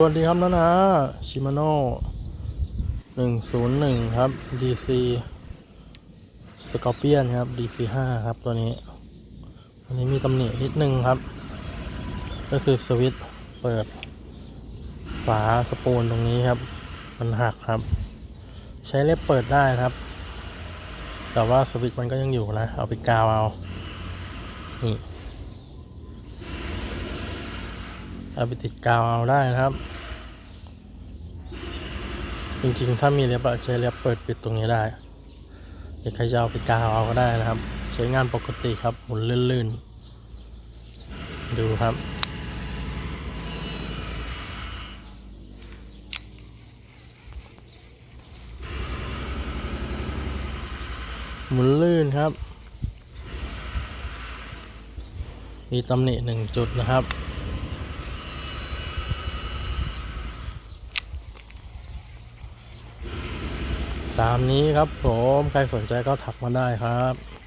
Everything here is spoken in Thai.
สวัสดีครับนะนะชิมาโน่หนึ่งศูนย์หนึ่งครับ DC สกอร์เปียนครับ DC ห้าครับตัวนี้อันนี้มีตำหนินิดนึงครับ ก็คือสวิตช์เปิด ฝาสปูนตรงนี้ครับ มันหักครับ ใช้เล็บเปิดได้ครับ แต่ว่าสวิตช์มันก็ยังอยู่นะ เอาไปกาวเอา นี่ เอาไปติดกาวเอาได้นะครับ จริงๆ ถ้ามีเล็บใช้เล็บเปิดปิดตรงนี้ได้เดี๋ยวใครจะเอาไปกาวเอาก็ได้นะครับ ใช้งานปกติครับหมุนลื่นๆ ดูครับหมุนลื่นครับ มีตำหนิหนึ่งจุดนะครับ ตามนี้ครับผม ใครสนใจก็ถักมาได้ครับ